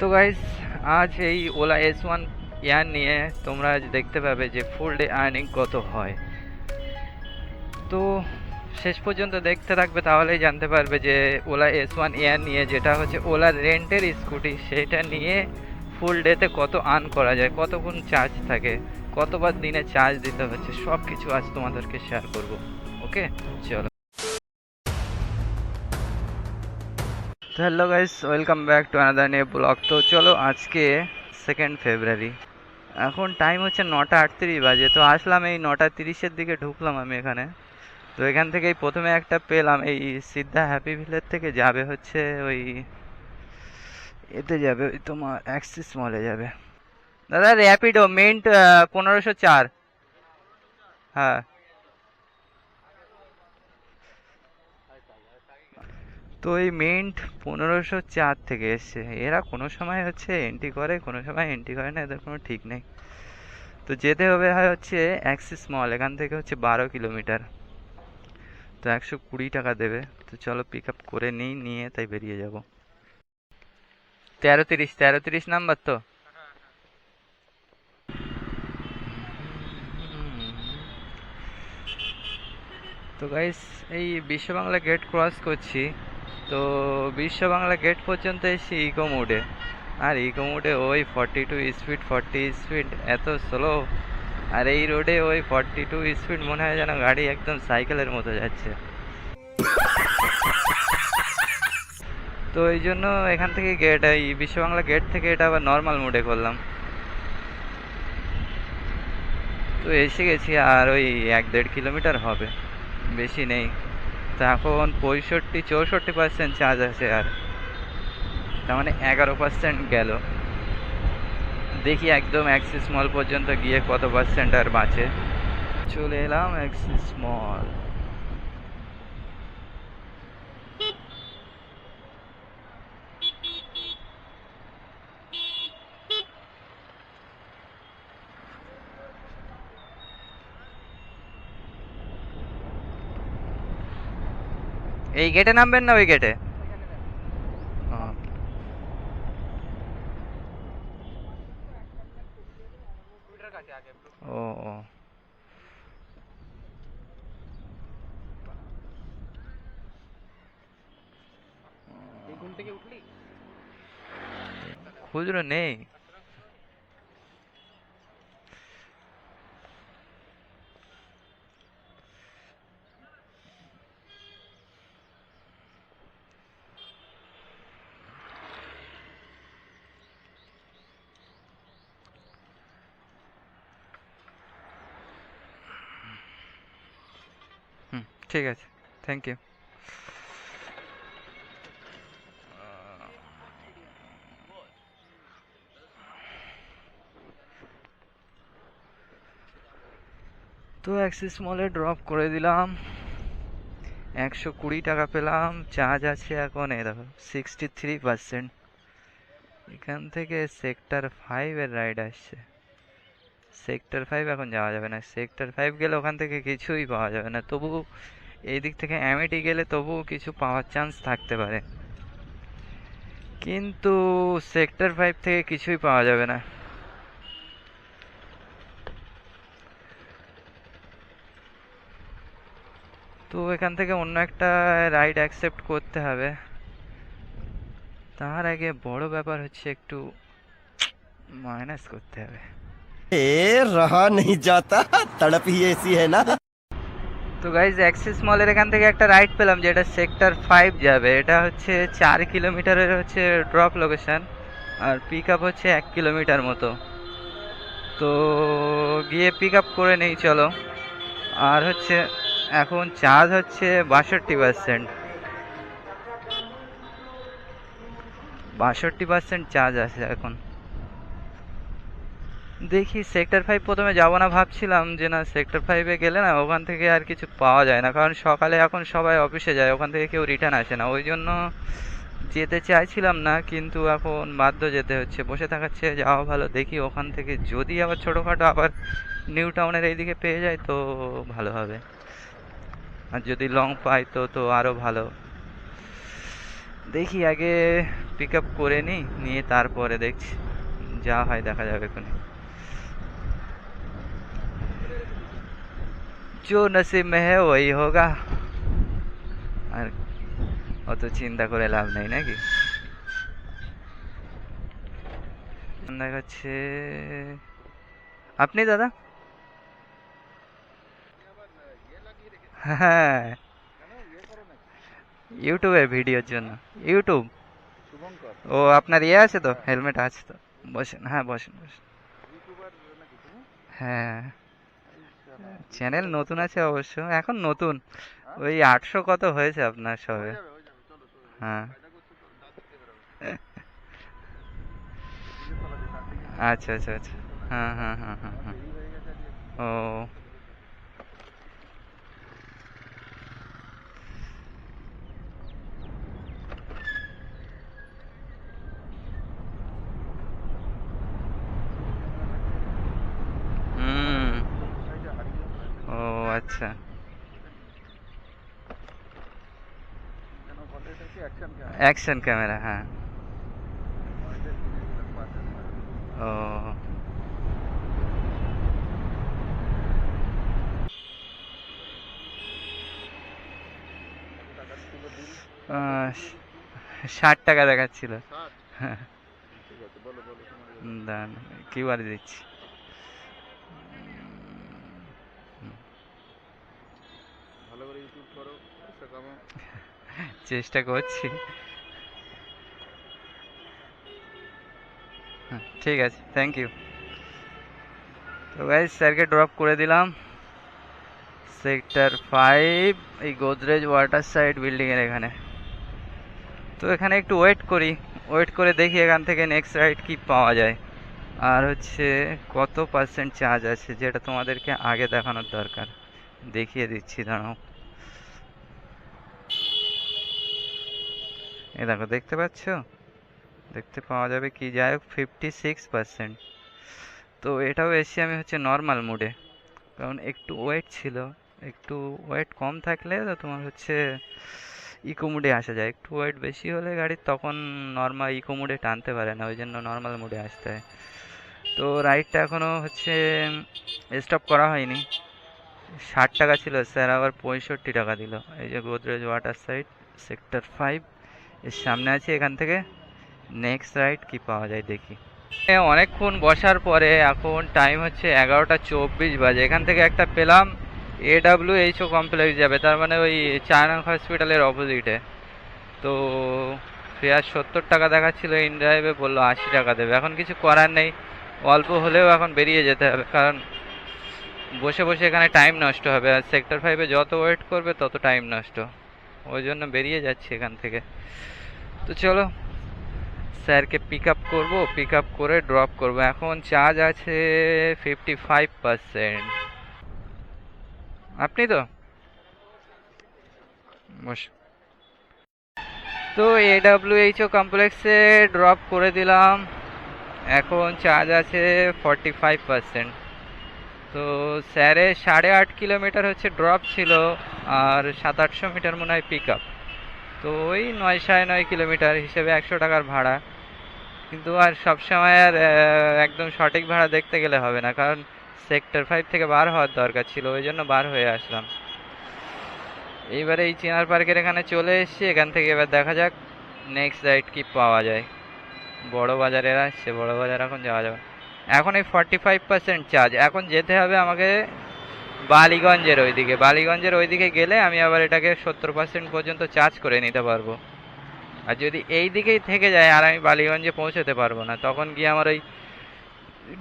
তো গাইস আজ এই ওলা এস ওয়ান ইয়ার নিয়ে তোমরা আজ দেখতে পাবে যে ফুল ডে আর্নিং কত হয়। তো শেষ পর্যন্ত দেখতে থাকবে, তাহলেই জানতে পারবে যে ওলা এস ওয়ান ইয়ার নিয়ে যেটা হচ্ছে ওলা রেন্টের স্কুটি সেটা নিয়ে ফুল ডেতে কত আর্ন করা যায় কতক্ষণ চার্জ থাকে, কতবার দিনে চার্জ দিতে হচ্ছে সব কিছু আজ তোমাদেরকে শেয়ার করব। ওকে চলো। Hello guys welcome back to another new blog তো চলো, আজকে সেকেন্ড ফেব্রুয়ারি এখন টাইম হচ্ছে নটা আটত্রিশ বাজে। তো আসলাম এই নটা তিরিশের দিকে ঢুকলাম আমি এখানে। তো এখান থেকেই প্রথমে একটা পেলাম এই সিদ্ধা হ্যাপি ভিলের থেকে যাবে হচ্ছে ওই এতে যাবে, ওই তোমার অ্যাক্সিস মলে যাবে। দাদা র্যাপিডো মিন্ট পনেরোশো চার। হ্যাঁ। তো এই মিন্ট পনেরোশো চার থেকে এসছে। এরা কোনো সময় হচ্ছে এন্ট্রি করে, কোনো সময় এন্ট্রি করে না, এদের কোনো ঠিক নেই। তো যেতে হবে হয় হচ্ছে অ্যাক্সিস মল এখান থেকে হচ্ছে বারো কিলোমিটার। তো একশো কুড়ি টাকা দেবে। তো চলো পিক আপ করে নিই, নিয়ে তাই বেরিয়ে যাব। তেরো তিরিশ তেরো তিরিশ নাম্বার তো? তো গাইস এই বিশ্ব বাংলা গেট ক্রস করছি। তো বিশ্ব বাংলা গেট পর্যন্ত এসেছি ইকো মোডে আর ইকো মোডে ওই forty two speed forty speed এত স্লো আর এই রোডে ওই ফর্টি টু স্পিড মনে হয় যেন গাড়ি একদম সাইকেলের মতো যাচ্ছে। তো এই জন্য এখান থেকে গেট এই বিশ্ব বাংলা গেট থেকে এটা আবার নর্মাল মোডে করলাম। তো এসে গেছি আর ওই এক দেড় কিলোমিটার হবে। বেশি নেই। তো এখন পঁয়ষট্টি, চৌষট্টি পার্সেন্ট চার্জ আছে আর। তার মানে এগারো পার্সেন্ট গেল। দেখি একদম অ্যাক্সিস মল পর্যন্ত গিয়ে কত পার্সেন্ট আর বাঁচে। চলে এলাম অ্যাক্সিস মল এই গেটে নামবেন না ওই গেটে ও ও। খুচরো নেই। ঠিক আছে থ্যাংক ইউ তো অ্যাক্সিস মলে ড্রপ করে দিলাম, একশো কুড়ি টাকা পেলাম চার্জ আছে এখন, এই দেখো সিক্সটি থ্রি পার্সেন্ট এখান থেকে সেক্টর ফাইভের রাইড আসছে। সেক্টর ফাইভ এখন যাওয়া যাবে না সেক্টর ফাইভ গেলে ওখান থেকে কিছুই পাওয়া যাবে না, তবু এই দিক থেকে অ্যামিটি গেলে তবুও কিছু পাওয়ার চান্স থাকতে পারে কিন্তু সেক্টর ফাইভ থেকে কিছুই পাওয়া যাবে না তো এখান থেকে অন্য একটা রাইড অ্যাকসেপ্ট করতে হবে তার আগে বড় ব্যাপার হচ্ছে একটু মাইনাস করতে হবে ए रहा नहीं जाता तड़प ही ऐसी है ना তো গাইজ অ্যাক্সিস মলের এখান থেকে একটা রাইড পেলাম, যেটা সেক্টর ফাইভ যাবে। এটা হচ্ছে চার কিলোমিটারের হচ্ছে ড্রপ লোকেশান আর পিক আপ হচ্ছে এক কিলোমিটার মতো। তো গিয়ে পিক আপ করে নেই, চলো। আর হচ্ছে, এখন চার্জ হচ্ছে বাষট্টি পার্সেন্ট বাষট্টি পার্সেন্ট চার্জ আছে এখন। দেখি সেক্টর ফাইভ প্রথমে যাব না ভাবছিলাম যে না সেক্টর ফাইভে গেলে না ওখান থেকে আর কিছু পাওয়া যায় না। কারণ সকালে এখন সবাই অফিসে যায়, ওখান থেকে কেউ রিটার্ন আসে না। ওই জন্য যেতে চাইছিলাম না, কিন্তু এখন বাধ্য যেতে হচ্ছে। বসে থাকার চেয়ে যাওয়া ভালো। দেখি ওখান থেকে যদি আবার ছোটোখাটো আবার নিউ টাউনের এইদিকে পেয়ে যায় তো ভালো হবে। আর যদি লং পাই তো তো আরও ভালো। দেখি আগে পিক আপ করে নিই, নিয়ে তারপরে দেখছি। যা হয় দেখা যাবে এখানে जो नसीब में है वही होगा আর অত চিন্তা করে লাভ নেই নাকি দেখাচ্ছে আপনি দাদা হ্যাঁ ইউটিউবের ভিডিওর জন্য ইউটিউব শুভঙ্কর ও আপনার ইয়ে আছে তো হেলমেট আছে তো বসেন হ্যাঁ বসেন বসেন ইউটিউবার নাকি তুমি হ্যাঁ চ্যানেল নতুন আছে অবশ্য এখন নতুন। ওই আটশো কত হয়েছে আপনার সবে? হ্যাঁ আচ্ছা আচ্ছা আচ্ছা হ্যাঁ হ্যাঁ হ্যাঁ হ্যাঁ হ্যাঁ। ও হুম ও আচ্ছা। অ্যাকশন ক্যামেরা হ্যাঁ। ও। ষাট টাকা দেখাচ্ছিল। হ্যাঁ। দাঁড়ান কিউআর দিচ্ছি ভালো করে ইউটিউব করো পয়সা কামাও চেষ্টা করছি। হ্যাঁ, ঠিক আছে থ্যাংক ইউ তো গাইজ স্যারকে ড্রপ করে দিলাম। সেক্টর ফাইভ এই গোদরেজ ওয়াটার সাইড বিল্ডিংয়ের এখানে। তো এখানে একটু ওয়েট করি ওয়েট করে দেখি এখান থেকে নেক্সট রাইড কি পাওয়া যায়। আর হচ্ছে কত পার্সেন্ট চার্জ আছে যেটা তোমাদেরকে আগে দেখানোর দরকার। দেখিয়ে দিচ্ছি দাঁড়াও এ দেখো, দেখতে পাচ্ছ? দেখতে পাওয়া যাবে কি? যাই হোক ফিফটি সিক্স পার্সেন্ট তো এটাও এসছি আমি হচ্ছে নর্মাল মুডে কারণ একটু ওয়েট ছিল। একটু ওয়েট কম থাকলে তো তোমার হচ্ছে ইকো মুডে আসা যায়। একটু ওয়েট বেশি হলে গাড়ির তখন নর্মাল ইকো মুডে টানতে পারে না ওই জন্য নর্মাল মুডে আসতে হয়। তো রাইডটা এখনও হচ্ছে স্টপ করা হয়নি। ষাট টাকা ছিল স্যার আবার পঁয়ষট্টি টাকা দিল। এই যে Godrej water side sector five সামনে আছে এখান থেকে। নেক্সট রাইড কি পাওয়া যায় দেখি। এ, অনেকক্ষণ বসার পরে এখন টাইম হচ্ছে এগারোটা চব্বিশ বাজে। এখান থেকে একটা পেলাম এডাব্লিউ এইচও কমপ্লেক্স যাবে। তার মানে ওই চায়না হসপিটালের অপোজিটে তো ফেয়ার সত্তর টাকা দেখাচ্ছিল ইন ড্রাইভে বলল আশি টাকা দেবে। এখন কিছু করার নেই। অল্প হলেও এখন বেরিয়ে যেতে হবে কারণ বসে বসে এখানে টাইম নষ্ট হবে। আর সেক্টর ফাইভে যত ওয়েট করবে তত টাইম নষ্ট। ওই জন্য বেরিয়ে যাচ্ছি এখান থেকে। তো চলো, স্যারকে পিক আপ করব পিক আপ করে ড্রপ করব। এখন চার্জ আছে ফিফটি ফাইভ পার্সেন্ট আপনি তো? তো এডাব্লিউএইচও কমপ্লেক্সে ড্রপ করে দিলাম। এখন চার্জ আছে ফর্টি ফাইভ পার্সেন্ট তো স্যারে সাড়ে আট কিলোমিটার হচ্ছে ড্রপ ছিল আর সাত আটশো মিটার মনে হয় পিক আপ তো ওই নয় সাড়ে নয় কিলোমিটার হিসেবে একশো টাকার ভাড়া। কিন্তু আর সবসময় আর একদম সঠিক ভাড়া দেখতে গেলে হবে না, কারণ সেক্টর ফাইভ থেকে বার হওয়ার দরকার ছিল, ওই জন্য বার হয়ে আসলাম। এইবারে এই চিনার পার্কের এখানে চলে এসেছি, এখান থেকে এবার দেখা যাক নেক্সট রাইড কি পাওয়া যায়। বড় বাজারের আসছে, বড় বাজার এখন যাওয়া যাবে। এখন এই ফর্টি ফাইভ পার্সেন্ট চার্জ এখন যেতে হবে আমাকে বালিগঞ্জের ওইদিকে। বালিগঞ্জের ওইদিকে গেলে আমি আবার এটাকে সত্তর পার্সেন্ট পর্যন্ত চার্জ করে নিতে পারব। আর যদি এই দিকেই থেকে যায় আর আমি বালিগঞ্জে পৌঁছতে পারব না, তখন গিয়ে আমার ওই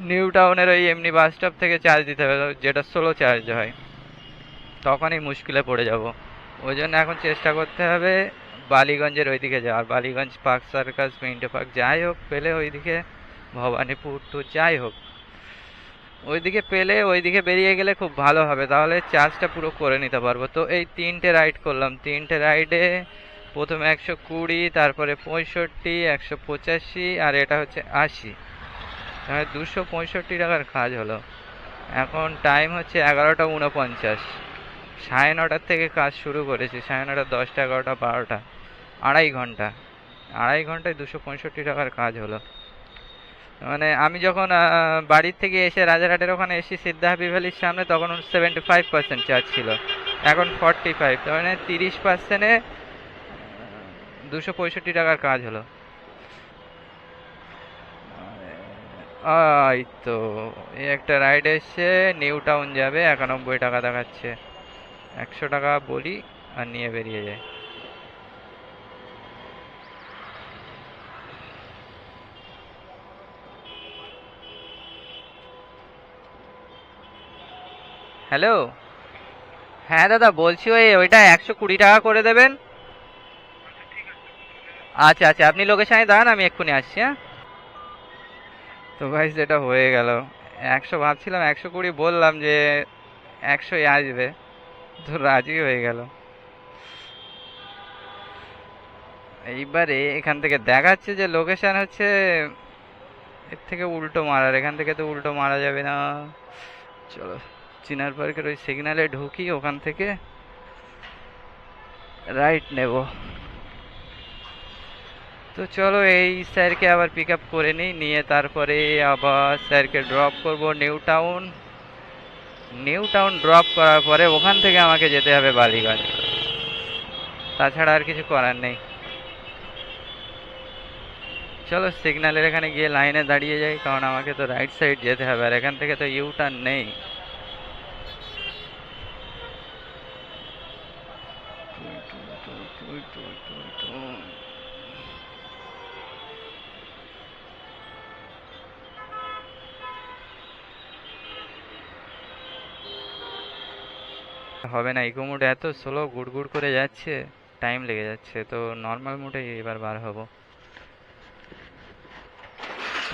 নিউ টাউনের ওই এমনি বাস স্টপ থেকে চার্জ দিতে হবে, যেটা স্লো চার্জ হয়। তখনই মুশকিলে পড়ে যাব। ওই জন্য এখন চেষ্টা করতে হবে বালিগঞ্জের ওইদিকে যাওয়ার। Ballygunge Park, Circus Minto Park যাই হোক, পেলে ওইদিকে ভবানীপুর টু যাই হোক। ওইদিকে পেলে ওইদিকে বেরিয়ে গেলে খুব ভালো হবে। তাহলে চার্জটা পুরো করে নিতে পারব। তো এই তিনটে রাইড করলাম। তিনটে রাইডে প্রথমে একশো কুড়ি, তারপরে পঁয়ষট্টি, একশো পঁচাশি আর এটা হচ্ছে আশি। তাহলে দুশো পঁয়ষট্টি টাকার কাজ হলো। এখন টাইম হচ্ছে এগারোটা উনপঞ্চাশ। সাড়ে নটার থেকে কাজ শুরু করেছি। সাড়ে নটা, দশটা, এগারোটা, বারোটা, আড়াই ঘণ্টা। আড়াই ঘন্টায় দুশো পঁয়ষট্টি টাকার কাজ হলো। মানে আমি যখন বাড়ির থেকে এসে রাজারহাটের ওখানে এসে সিদ্ধা হাবি ভ্যালির সামনে, তখন সেভেন্টি ফাইভ পার্সেন্ট চার্জ ছিল। এখন ফর্টি ফাইভ তার মানে তিরিশ পার্সেন্টে দুশো পঁয়ষট্টি টাকার কাজ হলো। এই তো, এই একটা রাইড এসছে, নিউ টাউন যাবে, একানব্বই টাকা দেখাচ্ছে। একশো টাকা বলি, আর নিয়ে বেরিয়ে যায়। হ্যালো? হ্যাঁ দাদা, বলছি ওই ওইটা একশো কুড়ি টাকা করে দেবেন। আচ্ছা আচ্ছা আপনি লোকেশনে দাঁড়ান, আমি এক্ষুনি আসছি হ্যাঁ? তো ভাই যেটা হয়ে গেল। একশো ভাবছিলাম, একশো কুড়ি বললাম যে একশোই আসবে, তো রাজি হয়ে গেল। এইবারে এখান থেকে দেখাচ্ছে যে লোকেশন হচ্ছে, এর থেকে উল্টো মারার, এখান থেকে তো উল্টো মারা যাবে না। চলো। চিনার পার্কের ওই সিগনালে ঢুকি, ওখান থেকে রাইট নেব। তো চলো এই স্যারকে আবার পিক আপ করে নিই, নিয়ে তারপরে আবার স্যারকে ড্রপ করব New Town New Town drop করার পরে ওখান থেকে আমাকে যেতে হবে বালিগঞ্জ। তাছাড়া আর কিছু করার নেই। চলো সিগন্যালের এখানে গিয়ে লাইনে দাঁড়িয়ে যাই, কারণ আমাকে তো রাইট সাইড যেতে হবে, আর এখান থেকে তো ইউ টার্ন নেই। হবে না ইকো মোড এত স্লো গুড় গুড় করে যাচ্ছে টাইম লেগে যাচ্ছে, তো নর্মাল মোডে এবার বার হব।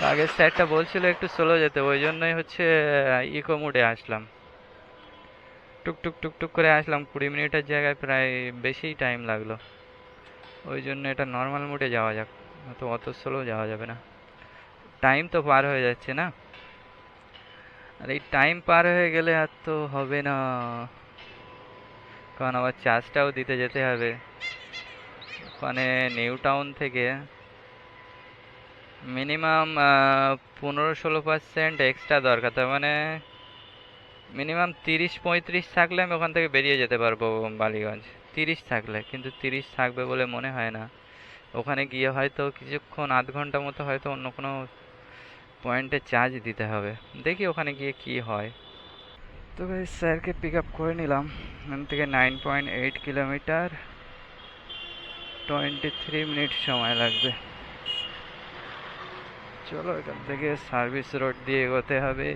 আগের স্যারটা বলছিল একটু স্লো যেতে, ওই জন্যই হচ্ছে ইকো মোডে আসলাম। টুক টুক টুক টুক করে আসলাম, কুড়ি মিনিটের জায়গায় প্রায় বেশি টাইম লাগল। ওই জন্য এটা নর্মাল মোডে যাওয়া যাক তো অত স্লো যাওয়া যাবে না। টাইম তো পার হয়ে যাচ্ছে না। আর এই টাইম পার হয়ে গেলে আর তো হবে না। কারণ আবার চার্জটাও দিতে যেতে হবে। ওখানে নিউ টাউন থেকে মিনিমাম পনেরো ষোলো পার্সেন্ট এক্সট্রা দরকার। তার মানে মিনিমাম তিরিশ পঁয়ত্রিশ থাকলে আমি ওখান থেকে বেরিয়ে যেতে পারব বালিগঞ্জ। তিরিশ থাকলে, কিন্তু তিরিশ থাকবে বলে মনে হয় না। ওখানে গিয়ে হয়তো কিছুক্ষণ, আধ ঘণ্টা মতো হয়তো অন্য কোনো পয়েন্টে চার্জ দিতে হবে। দেখি ওখানে গিয়ে কি হয়। তো ভাই স্যারকে পিক আপ করে নিলাম এখান থেকে nine point eight kilometre twenty three minute সময় লাগবে চলো এখান থেকে সার্ভিস রোড দিয়ে এগোতে হবে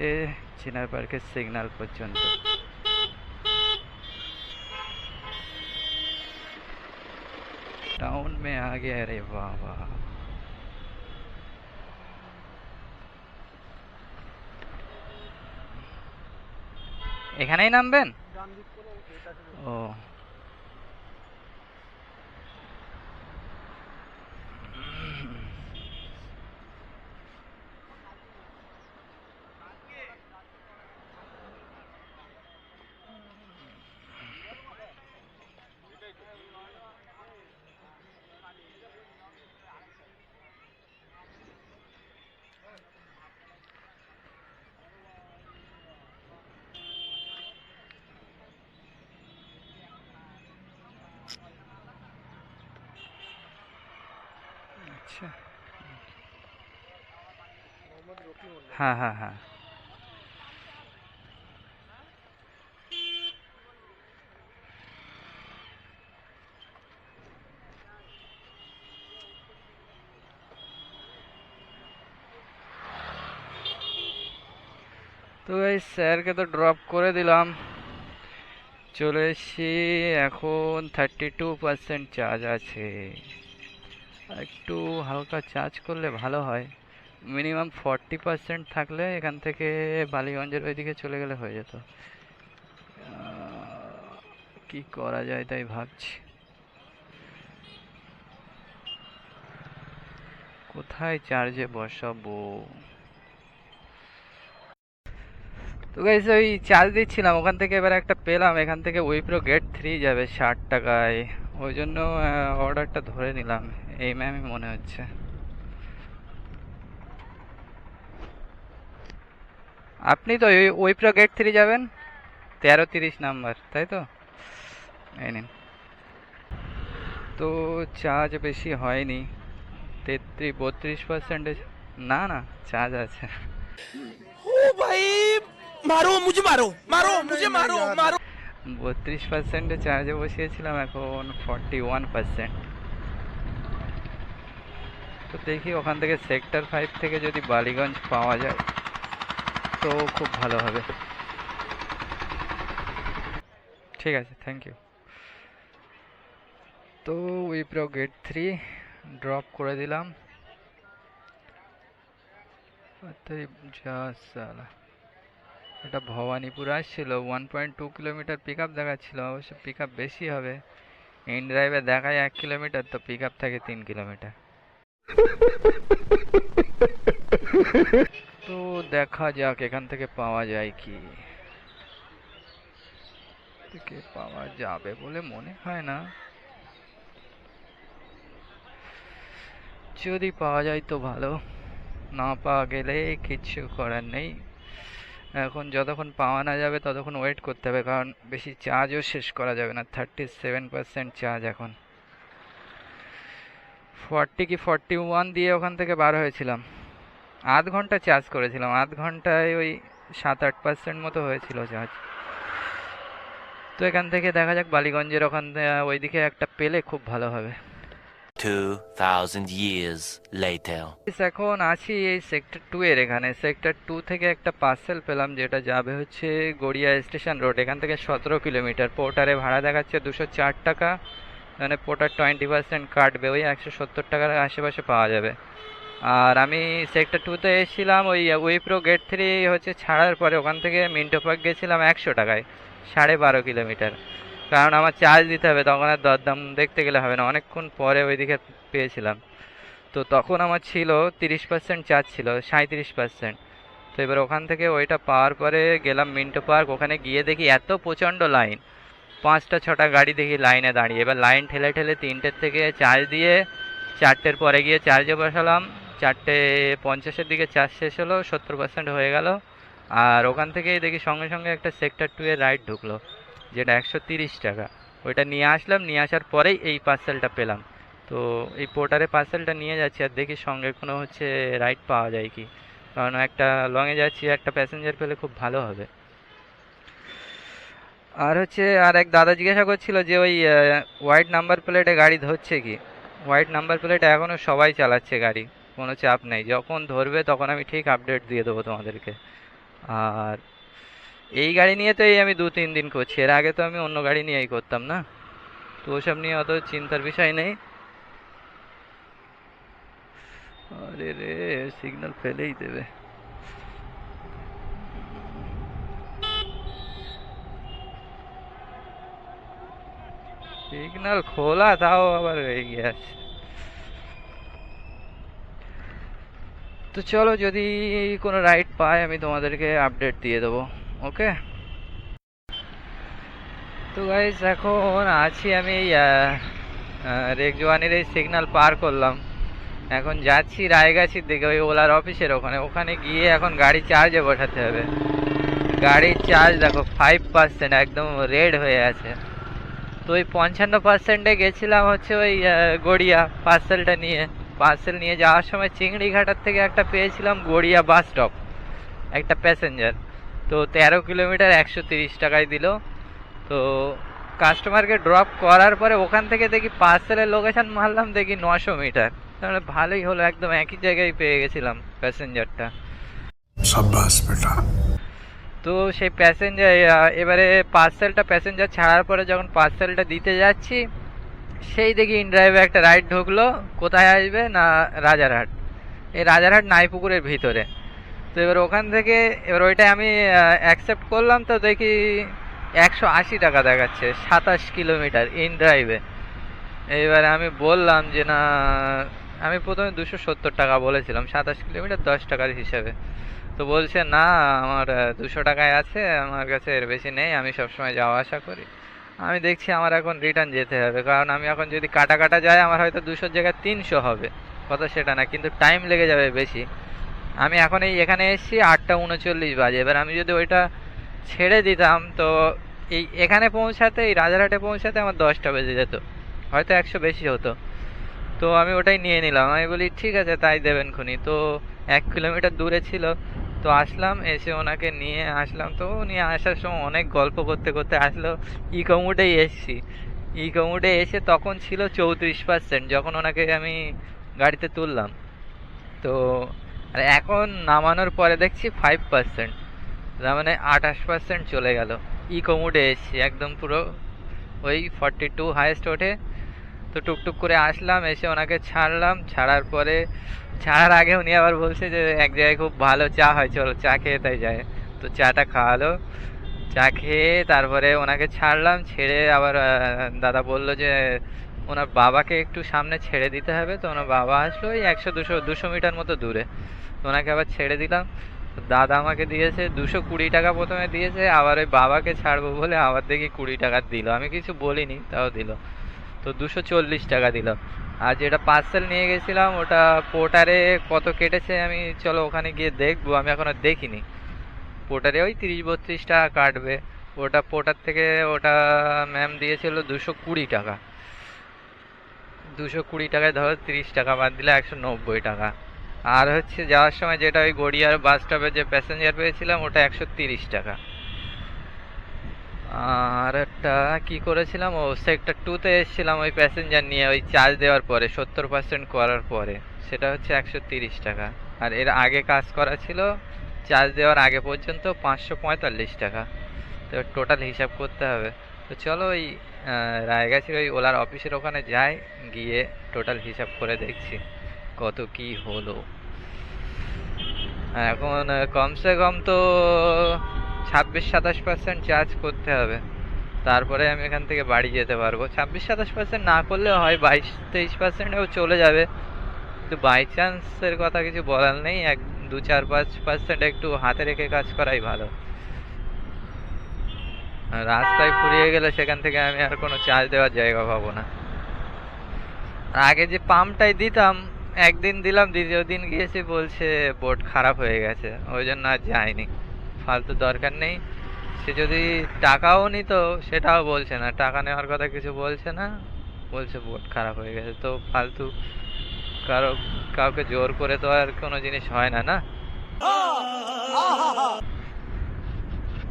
চিনার পার্কের সিগন্যাল পর্যন্ত टाउन में आ गया अरे वाह वाह এখানেই নামবেন? ও। আচ্ছা। হ্যাঁ হ্যাঁ হ্যাঁ। তো এই স্যারকে তো ড্রপ করে দিলাম। চলে এসেছি এখন থার্টি টু পার্সেন্ট চার্জ আছে। একটু হালকা চার্জ করলে ভালো হয়। মিনিমাম ফর্টি পার্সেন্ট থাকলে এখান থেকে বালিগঞ্জের ওইদিকে চলে গেলে হয়ে যেত। কি করা যায় তাই ভাবছি। কোথায় চার্জে বসাবো? তো গাইস ওই চার্জ দিচ্ছিলাম। ওখান থেকে এবার একটা পেলাম। এখান থেকে উইপ্রো গেট থ্রি যাবে ষাট টাকায়। ওই জন্য অর্ডারটা ধরে নিলাম। এই ম্যামই মনে হচ্ছে। আপনি তো ওই প্রো গেট থ্রি যাবেন? তেরো তিরিশ নাম্বার তাই তো? এই নিন। তো চার্জ বেশি হয়নি। তেত্রিশ বত্রিশ পার্সেন্টেজ না না চার্জ আছে। ও ভাই মারো মুঝে মারো মারো মুঝে মারো মারো। বত্রিশ পার্সেন্টে চার্জে বসিয়েছিলাম, এখন ফর্টি ওয়ান পার্সেন্ট তো দেখি ওখান থেকে সেক্টর ফাইভ থেকে যদি বালিগঞ্জ পাওয়া যায়, তো খুব ভালো হবে। ঠিক আছে থ্যাংক ইউ তো উইপ্রো গেট থ্রি ড্রপ করে দিলাম। তাড়াতাড়ি যা সালা। এটা ভবানীপুর আসছিল one point two kilometre pick up দেখাচ্ছিল অবশ্য পিক আপ বেশি হবে। ইন ড্রাইভে দেখায় এক কিলোমিটার তো পিক আপ থাকে তিন কিলোমিটার। তো দেখা যাক এখান থেকে পাওয়া যায় কি? থেকে পাওয়া যাবে বলে মনে হয় না। যদি পাওয়া যায় তো ভালো না পাওয়া গেলে কিচ্ছু করার নেই। এখন যতক্ষণ পাওয়া না যাবে, ততক্ষণ ওয়েট করতে হবে, কারণ বেশি চার্জও শেষ করা যাবে না। থার্টি সেভেন পার্সেন্ট চার্জ এখন। ফর্টি কি ফর্টি ওয়ান দিয়ে ওখান থেকে বার হয়েছিলাম। আধ ঘণ্টা চার্জ করেছিলাম। আধ ঘন্টায় ওই সাত আট পার্সেন্ট মতো হয়েছিল চার্জ তো এখান থেকে দেখা যাক বালিগঞ্জের ওখান ওইদিকে একটা পেলে খুব ভালো হবে। 2,000 years later. এখন আছি এই সেক্টর টু এর এখানে। সেক্টর টু থেকে একটা পার্সেল পেলাম যেটা যাবে হচ্ছে গড়িয়া স্টেশন রোড এখান থেকে সতেরো কিলোমিটার। পোর্টারে ভাড়া দেখাচ্ছে দুশো চার টাকা। মানে পোর্টার টোয়েন্টি পার্সেন্ট কাটবে ওই একশো সত্তর টাকার আশেপাশে পাওয়া যাবে। আর আমি সেক্টর টুতে এসেছিলাম ওই উইপ্রো গেট থ্রি হচ্ছে ছাড়ার পরে। ওখান থেকে মিন্টো পার্ক গেছিলাম একশো টাকায় সাড়ে বারো কিলোমিটার। কারণ আমার চার্জ দিতে হবে, তখন আর দরদাম দেখতে গেলে হবে না। অনেকক্ষণ পরে ওইদিকে পেয়েছিলাম। তো তখন আমার ছিল তিরিশ পার্সেন্ট চার্জ ছিল সাঁত্রিশ পার্সেন্ট তো এবার ওখান থেকে ওইটা পাওয়ার পরে গেলাম মিন্টো পার্ক। ওখানে গিয়ে দেখি এত প্রচণ্ড লাইন পাঁচটা, ছটা গাড়ি দেখি লাইনে দাঁড়িয়ে। এবার লাইন ঠেলে ঠেলে তিনটের থেকে চার্জ দিয়ে চারটের পরে গিয়ে চার্জে বসালাম। চারটে পঞ্চাশের দিকে চার্জ শেষ হলো, সত্তর পার্সেন্ট হয়ে গেল। আর ওখান থেকেই দেখি সঙ্গে সঙ্গে একটা সেক্টর টু এর রাইড ঢুকলো। যেটা একশো টাকা। ওইটা নিয়ে আসলাম, নিয়ে আসার পরেই এই পার্সেলটা পেলাম। তো এই পোর্টারে পার্সেলটা নিয়ে যাচ্ছি আর দেখি সঙ্গে কোনো হচ্ছে রাইড পাওয়া যায় কি। কারণ একটা লংয়ে যাচ্ছি, একটা প্যাসেঞ্জার পেলে খুব ভালো হবে। আর হচ্ছে আর এক দাদা জিজ্ঞাসা করছিল যে ওই হোয়াইট নাম্বার প্লেটে গাড়ি ধরছে কি? হোয়াইট নাম্বার প্লেটে এখনও সবাই চালাচ্ছে গাড়ি। কোনো চাপ নেই। যখন ধরবে তখন আমি ঠিক আপডেট দিয়ে দেবো তোমাদেরকে। আর এই গাড়ি নিয়ে তো এই আমি দু তিন দিন করছি। এর আগে তো আমি অন্য গাড়ি নিয়েই করতাম না? তো ওসব নিয়ে অত চিন্তার বিষয় নেই। আরে রে সিগন্যাল ফেলেই দেবে। সিগন্যাল খোলা, তাও আবার এগিয়ে আছে তো চলো, যদি কোনো রাইড পাই আমি তোমাদেরকে আপডেট দিয়ে দেবো। ওকে তো গাইজ এখন আছি আমি রেগজোয়ানির এই সিগন্যাল পার করলাম। এখন যাচ্ছি রায়গাছির দিকে, ওই ওলার অফিসের ওখানে। ওখানে গিয়ে এখন গাড়ি চার্জে বসাতে হবে। গাড়ির চার্জ দেখো ফাইভ পার্সেন্ট একদম রেড হয়ে আছে। তো ওই পঞ্চান্ন পার্সেন্টে গেছিলাম হচ্ছে ওই গড়িয়া পার্সেলটা নিয়ে। পার্সেল নিয়ে যাওয়ার সময় চিংড়ি ঘাটার থেকে একটা পেয়েছিলাম গড়িয়া বাস স্টপ একটা প্যাসেঞ্জার তো তেরো কিলোমিটার একশো তিরিশ টাকায় দিল। তো কাস্টমারকে ড্রপ করার পরে ওখান থেকে দেখি পার্সেলের লোকেশান মারলাম দেখি নশো মিটার। তাহলে ভালোই হলো একদম একই জায়গায় পেয়ে গেছিলাম প্যাসেঞ্জারটা তো সেই প্যাসেঞ্জার এবারে পার্সেলটা প্যাসেঞ্জার ছাড়ার পরে যখন পার্সেলটা দিতে যাচ্ছি সেই দেখি ইনড্রাইভে একটা রাইড ঢুকলো কোথায় আসবে না রাজারহাট? এই রাজারহাট নাইপুকুরের ভিতরে। তো এবার ওখান থেকে, এবার ওইটাই আমি অ্যাকসেপ্ট করলাম তো দেখি একশো আশি টাকা দেখাচ্ছে, সাতাশ কিলোমিটার ইন ড্রাইভে এইবার আমি বললাম যে না, আমি প্রথমে দুশো সত্তর টাকা বলেছিলাম, সাতাশ কিলোমিটার দশ টাকার হিসাবে। তো বলছে, না, আমার দুশো টাকায় আছে, আমার কাছে এর বেশি নেই, আমি সবসময় যাওয়া আসা করি। আমি দেখছি আমার এখন রিটার্ন যেতে হবে, কারণ আমি এখন যদি কাটা কাটা যাই আমার হয়তো দুশোর জায়গায় তিনশো হবে। কথা সেটা না, কিন্তু টাইম লেগে যাবে বেশি। আমি এখন এই এখানে এসেছি, আটটা উনচল্লিশ বাজে। এবার আমি যদি ওইটা ছেড়ে দিতাম, তো এই এখানে পৌঁছাতে, এই রাজারহাটে পৌঁছাতে আমার দশটা বেজে যেত। হয়তো একশো বেশি হতো। তো আমি ওটাই নিয়ে নিলাম। আমি বলি, ঠিক আছে, তাই দেবেন খুনি। তো এক কিলোমিটার দূরে ছিল। তো আসলাম, এসে ওনাকে নিয়ে আসলাম। তো নিয়ে আসার সময় অনেক গল্প করতে করতে আসলো। ই কমুডেই এসছি। ই কমুডে এসে তখন ছিল চৌত্রিশ পার্সেন্ট যখন ওনাকে আমি গাড়িতে তুললাম। তো আর এখন নামানোর পরে দেখছি ফাইভ পার্সেন্ট তার মানে আঠাশ পার্সেন্ট চলে গেল। ই কমুডে এসছি, একদম পুরো ওই ফর্টি টু হায়েস্ট ওঠে তো টুকটুক করে আসলাম, এসে ওনাকে ছাড়লাম। ছাড়ার পরে, ছাড়ার আগে উনি আবার বলছে যে, এক জায়গায় খুব ভালো চা হয়, চলো চা খেয়ে তাই যায়। তো চাটা খাওয়ালো। চা খেয়ে তারপরে ওনাকে ছাড়লাম, ছেড়ে আবার দাদা বলল যে ওনার বাবাকে একটু সামনে ছেড়ে দিতে হবে। তো ওনার বাবা আসলো ওই একশো দুশো দুশো মিটার মতো দূরে। ওনাকে আবার ছেড়ে দিলাম। দাদা আমাকে দিয়েছে দুশো কুড়ি টাকা প্রথমে দিয়েছে, আবার ওই বাবাকে ছাড়বো বলে আবার দেখি কুড়ি টাকা দিল। আমি কিছু বলিনি, তাও দিল। তো দুশো চল্লিশ টাকা দিল। আর যেটা পার্সেল নিয়ে গেছিলাম, ওটা পোর্টারে কত কেটেছে আমি, চলো ওখানে গিয়ে দেখব। আমি এখনও দেখিনি। পোর্টারে ওই তিরিশ বত্রিশ টাকা কাটবে। ওটা পোর্টার থেকে ওটা ম্যাম দিয়েছিল দুশো কুড়ি টাকা। দুশো কুড়ি টাকায় ধরো তিরিশ টাকা, বাদ দিলে একশো নব্বই টাকা। আর হচ্ছে যাওয়ার সময় যেটা ওই গড়িয়ার বাস স্টপে যে প্যাসেঞ্জার পেয়েছিলাম, ওটা একশো তিরিশ টাকা। আর একটা কি করেছিলাম? ও সেক্টর টুতে এসেছিলাম ওই প্যাসেঞ্জার নিয়ে, ওই চার্জ দেওয়ার পরে, সত্তর পার্সেন্ট করার পরে। সেটা হচ্ছে একশো তিরিশ টাকা। আর এর আগে কাজ করা ছিল চার্জ দেওয়ার আগে পর্যন্ত পাঁচশো পঁয়তাল্লিশ টাকা। তো টোটাল হিসাব করতে হবে। তো চলো ওই রায়গাছির ওই ওলার অফিসের ওখানে যাই, গিয়ে টোটাল হিসাব করে দেখছি কত কি হলো। এখন কমসে কম তো ছাব্বিশ সাতাশ পার্সেন্ট চার্জ করতে হবে। তারপরে আমি এখান থেকে বাড়ি যেতে পারব। ছাব্বিশ সাতাশ পার্সেন্ট না করলে হয়, বাইশ তেইশ পার্সেন্টেও চলে যাবে। কিন্তু বাই চান্সের কথা কিছু বলার নেই, এক, দু, চার, পাঁচ পার্সেন্ট একটু হাতে রেখে কাজ করাই ভালো। রাস্তায় ফুরিয়ে গেলে সেখান থেকে আমি আর কোনো চার্জ দেওয়ার জায়গা পাবো না। আগে যে পাম্পটাই দিতাম, একদিন দিলাম, দ্বিতীয় দিন গিয়েছি, বলছে বোর্ড খারাপ হয়ে গেছে, ওই জন্য আর যাইনি ফালতু দরকার নেই। সে যদি টাকাও নিত, সেটাও বলছে না। টাকা নেওয়ার কথা কিছু বলছে না, বলছে বোর্ড খারাপ হয়ে গেছে। তো ফালতু কারও, কাউকে জোর করে তো আর কোনো জিনিস হয় না না?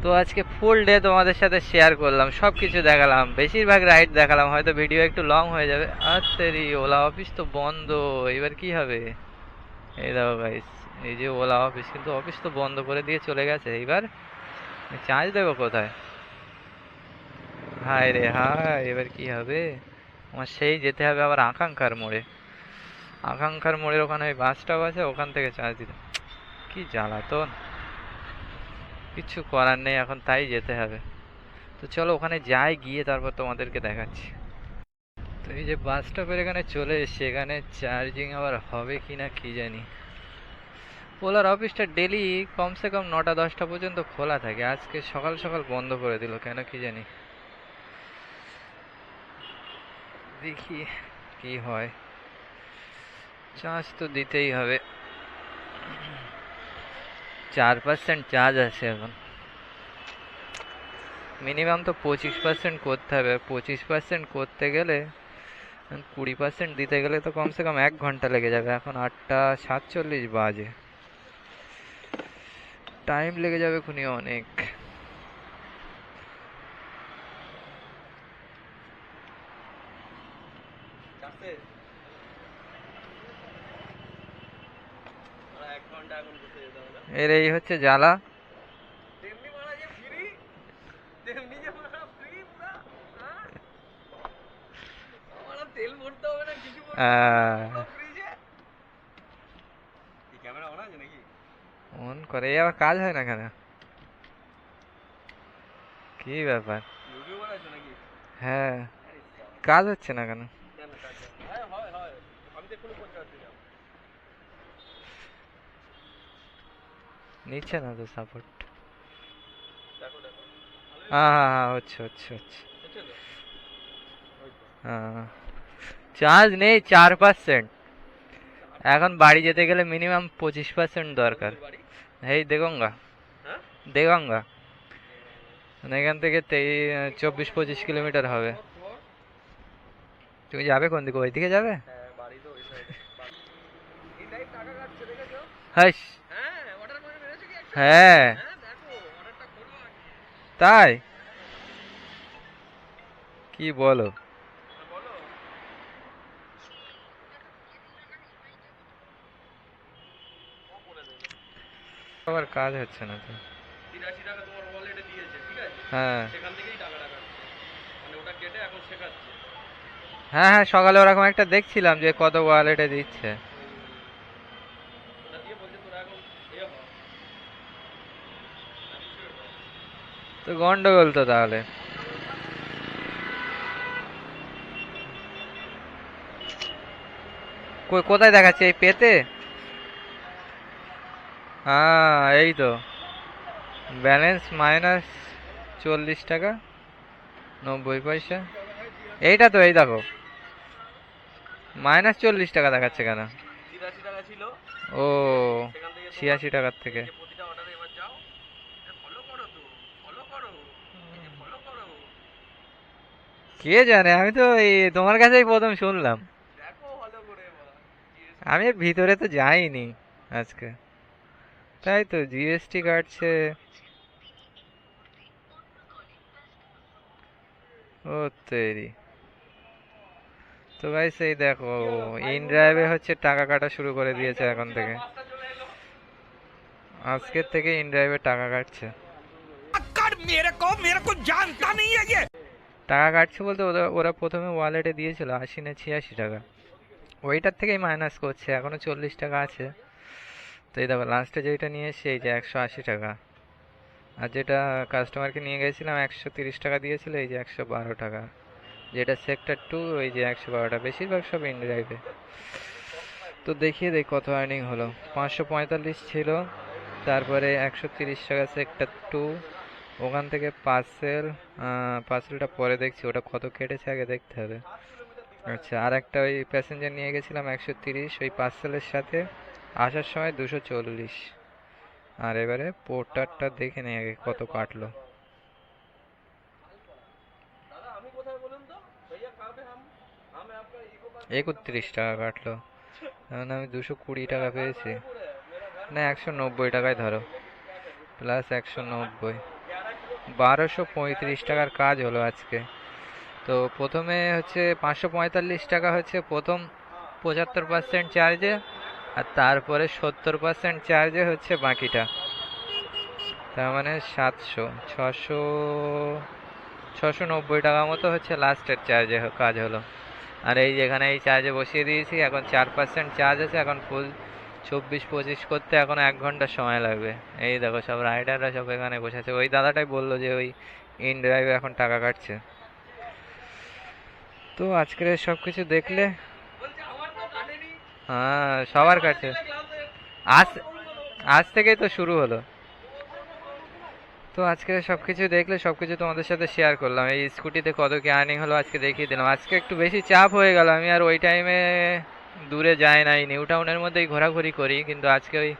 তো আজকে ফুল ডে তোমাদের সাথে শেয়ার করলাম সব কিছু দেখালাম, বেশিরভাগ রাইড দেখালাম, হয়তো ভিডিও একটু লং হয়ে যাবে। আত্তেরি ওলা অফিস তো বন্ধ, এবার কি হবে? এই দেখো গাইস এই যে ওলা অফিস কিন্তু অফিস তো বন্ধ করে দিয়ে চলে গেছে এইবার চার্জ দেবো কোথায়? হায় রে হায়, এবার কি হবে? আমার সেই যেতে হবে আবার আকাঙ্ক্ষার মোড়ে। আকাঙ্ক্ষার মোড়ের ওখানে ওই বাস স্টপ আছে, ওখান থেকে চার্জ দিতে। কি জ্বালাতন। কিছু করার নেই, এখন তাই যেতে হবে। তো চলো ওখানে যাই, গিয়ে তারপর তোমাদেরকে দেখাচ্ছি। তো এই যে বাস স্টপের এখানে চলে এসছি, এখানে চার্জিং আবার হবে কি না কি জানি। ওলার অফিসটা ডেলি কমসে কম নটা, দশটা পর্যন্ত খোলা থাকে। আজকে সকাল সকাল বন্ধ করে দিল, কেন কি জানি। দেখি কি হয়। চার্জ তো দিতেই হবে। চার পার্সেন্ট চার্জ আছে এখন মিনিমাম তো পঁচিশ পার্সেন্ট করতে হবে পঁচিশ পার্সেন্ট করতে গেলে কুড়ি পার্সেন্ট দিতে গেলে তো কমসে কম এক ঘণ্টা লেগে যাবে এখন আটটা সাতচল্লিশ বাজে টাইম লেগে যাবে খুনি অনেক এর এই হচ্ছে জ্বালা। আহ, অন করে এই আবার কাজ হয় না কেন? কি ব্যাপার? হ্যাঁ। কাজ হচ্ছে না কেন? নিচ্ছে না তো সাপোর্ট হ্যাঁ হ্যাঁ হ্যাঁ হচ্ছে হচ্ছে হচ্ছে। হ্যাঁ। চার্জ নেই চার পার্সেন্ট এখন বাড়ি যেতে গেলে মিনিমাম পঁচিশ পার্সেন্ট দরকার। এই দেগঙ্গা। দেগঙ্গা। মানে এখান থেকে তেই চব্বিশ পঁচিশ কিলোমিটার হবে। তুমি যাবে কোন দিকে? ওই দিকে যাবে হাইস। হ্যাঁ। তাই? কি বলো? আবার কাজ হচ্ছে না তো। হ্যাঁ। হ্যাঁ হ্যাঁ সকালে ওরকম একটা দেখছিলাম যে কত ওয়ালেটে দিচ্ছে। তো গন্ডগোল তো তাহলে। কোথায় দেখাচ্ছে? এই পেতে? হ্যাঁ এই তো। ব্যালেন্স মাইনাস চল্লিশ টাকা নব্বই পয়সা। এইটা তো এই দেখো। মাইনাস চল্লিশ টাকা দেখাচ্ছে কেন? ও ছিয়াশি টাকার থেকে। কে জানে? আমি তো এই তোমার কাছেই প্রথম শুনলাম। আমি ভিতরে তো যাইনি আজকে। তাই তো জিএসটি কাটছে। ও তৈরি। তো ভাই সেই দেখো ইন ড্রাইভে হচ্ছে টাকা কাটা শুরু করে দিয়েছে এখন থেকে। আজকের থেকে ইন ড্রাইভে টাকা কাটছে। মেরে কো মেরে কো জানতা নেই টাকা কাটছে বলতে ওরা ওরা প্রথমে ওয়ালেটে দিয়েছিল আশি না ছিয়াশি টাকা। ওইটার থেকেই মাইনাস করছে, এখনও চল্লিশ টাকা আছে। তো এই দেখো লাস্টে যেটা নিয়ে এসছে, এই যে একশো আশি টাকা। আর যেটা কাস্টমারকে নিয়ে গেছিলাম, একশো তিরিশ টাকা দিয়েছিল, এই যে একশো বারো টাকা। যেটা সেক্টর টু ওই যে একশো বারো টাকা, বেশিরভাগ সব ইনড্রাইভে তো দেখিয়ে দেই কত আর্নিং হলো। পাঁচশো পঁয়তাল্লিশ ছিল, তারপরে একশো তিরিশ টাকা সেক্টর টু ওখান থেকে পার্সেল পার্সেলটা পরে দেখছি ওটা কত কেটেছে আগে দেখতে হবে। আচ্ছা আর একটা ওই প্যাসেঞ্জার নিয়ে গেছিলাম একশো তিরিশ ওই পার্সেলের সাথে আসার সময় দুশো চল্লিশ। আর এবারে পোর্টারটা দেখে নেই আগে কত কাটলো। একত্রিশ টাকা কাটলো। এখন আমি দুশো কুড়ি টাকা পেয়েছি। না একশো নব্বই টাকায় ধরো। প্লাস একশো নব্বই। বারোশো পঁয়ত্রিশ টাকার কাজ হলো আজকে। তো প্রথমে হচ্ছে পাঁচশো পঁয়তাল্লিশ টাকা হচ্ছে প্রথম পঁচাত্তর পার্সেন্ট চার্জে আর তারপরে সত্তর পার্সেন্ট চার্জে হচ্ছে বাকিটা। তার মানে সাতশো, ছশো ছশো নব্বই টাকা মতো হচ্ছে লাস্টের চার্জে কাজ হলো। আর এই যেখানে এই চার্জে বসিয়ে দিয়েছি, এখন চার পার্সেন্ট চার্জ আছে, এখন ফুল চব্বিশ পঁচিশ করতে এখন এক ঘণ্টা সময় লাগবে। এই দেখো সব রাইডাররা সব এখানে বসে আছে। ওই দাদাটাই বলল যে ওই ইন ড্রাইভে এখন টাকা কাটছে। তো আজকের সব কিছু দেখলে হ্যাঁ সবার কাছে। আজ আজ থেকেই তো শুরু হলো। তো আজকে সব কিছু দেখলে সব কিছু তোমাদের সাথে শেয়ার করলাম। এই স্কুটিতে কত কি আর্নিং হলো আজকে দেখিয়ে দিলাম। আজকে একটু বেশি চাপ হয়ে গেল। আমি আর ওই টাইমে দূরে যাই নাই নিউ টাউনের মধ্যেই ঘোরাঘুরি করি, কিন্তু আজকে ওই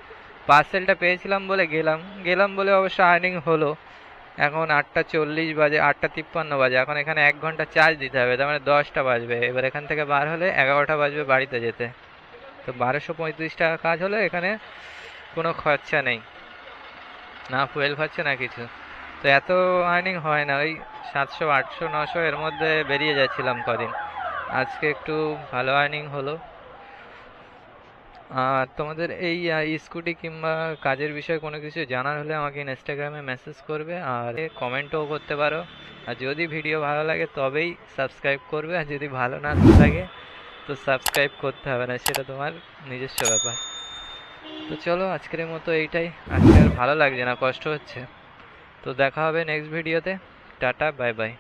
পার্সেলটা পেয়েছিলাম বলে গেলাম। গেলাম বলে অবশ্য আর্নিং হলো। এখন আটটা চল্লিশ বাজে, আটটা তিপ্পান্ন বাজে। এখন এখানে এক ঘণ্টা চার্জ দিতে হবে, তার মানে দশটা বাজবে। এবার এখান থেকে বার হলে এগারোটা বাজবে বাড়িতে যেতে। তো বারোশো পঁয়ত্রিশ টাকা কাজ হলে এখানে কোনো খরচা নেই। না ফুয়েল খরচা, না কিছু। তো এত আর্নিং হয় না, ওই সাতশো, আটশো, নশো এর মধ্যে বেরিয়ে যাচ্ছিলাম কদিন। আজকে একটু ভালো আর্নিং হলো। আর তোমাদের এই স্কুটি কিংবা কাজের বিষয়ে কোনো কিছু জানার হলে আমাকে ইনস্টাগ্রামে মেসেজ করবে আর কমেন্টও করতে পারো। আর যদি ভিডিও ভালো লাগে তবেই সাবস্ক্রাইব করবে, আর যদি ভালো না লাগে তো সাবস্ক্রাইব করতে হবে না, সেটা তোমার নিজস্ব ব্যাপার। তো চলো, আজকের মতো এইটাই। আজকে আর ভালো লাগছে না, কষ্ট হচ্ছে। তো দেখা হবে নেক্সট ভিডিওতে টাটা বাই বাই